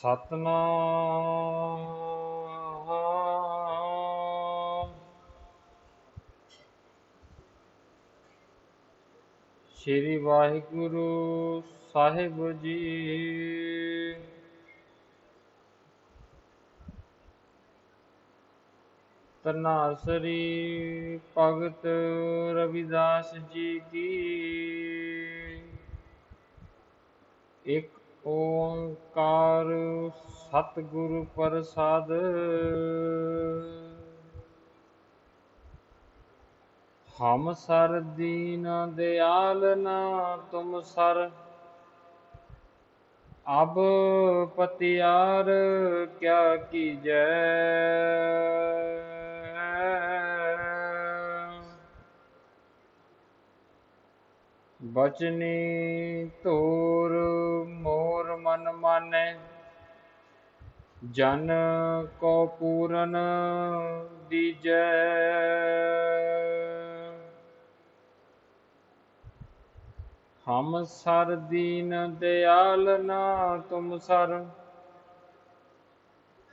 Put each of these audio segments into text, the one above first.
ਸਤਨਾਮ। ਸ੍ਰੀ ਵਾਹਿਗੁਰੂ ਸਾਹਿਬ ਜੀ। ਤਨਾਸਰੀ ਭਗਤ ਰਵਿਦਾਸ ਜੀ ਕੀ? ਇੱਕ ओंकार सतगुरु प्रसाद। हम सर दीन दयाल ना तुम सर अब पतियार क्या कीजय ਬਚਨੀ ਤੋਰ ਮੋਰ ਮਨ ਮਾਨੈ, ਜਨ ਕੋ ਪੂਰਨ ਦੀਜੈ। ਹਮ ਸਰ ਦੀਨ ਦਿਆਲ ਨਾ ਤੁਮ ਸਰ,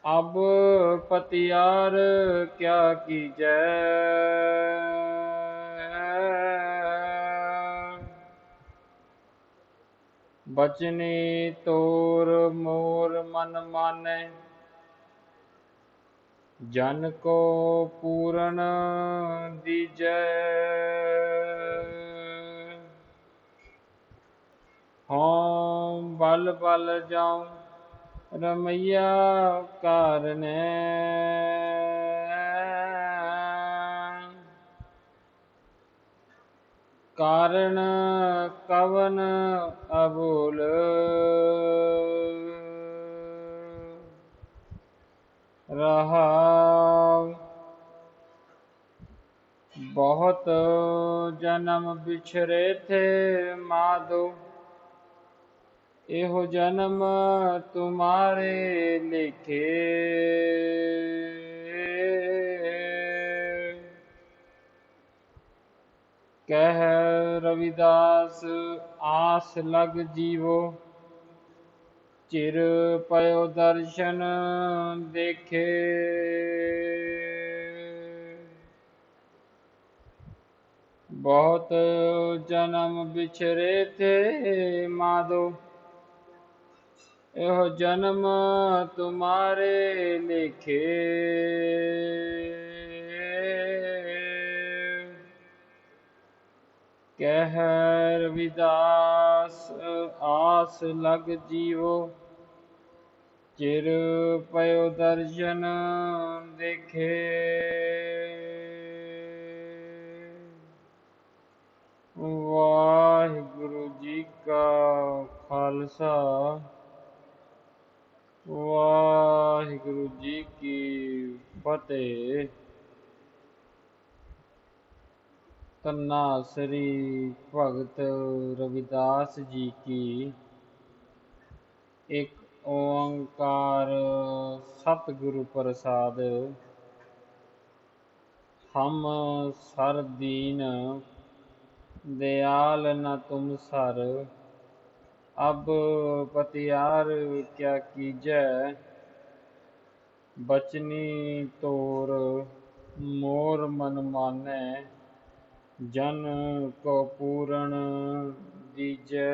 ਅਬ ਪਤਿਆਰ ਕਿਆ ਕੀਜੈ। बचनी तोर मोर मन माने। जन को पूर्ण दीजय होम बल बल जाऊँ रमैया कारने। कारण कवन अबूल? रहा बहुत जन्म बिछड़े थे माधो। एहो जन्म तुम्हारे लिखे कह रविदास आस लग जीवो चिर पयो दर्शन देखे बहुत जन्म बिछड़े थे माधो यो जन्म तुम्हारे लिखे ਕਹਿ ਰਵਿਦਾਸ ਆਸ ਲਗ ਜੀਵੋ। ਚਿਰ ਪਇਓ ਦਰਸ਼ਨ ਦੇਖੇ। ਵਾਹਿਗੁਰੂ ਜੀ ਕਾ ਖਾਲਸਾ। ਵਾਹਿਗੁਰੂ ਜੀ ਕੀ ਫਤਿਹ। करना। श्री भगत रविदास जी की एक ओंकार सतगुरु प्रसाद। हम सर दीन, दयाल न तुम सर। अब पतियार क्या कीजै? बचनी तोर मोर मन माने। ਜਨ ਕੋ ਪੂਰਨ ਦੀਜੈ।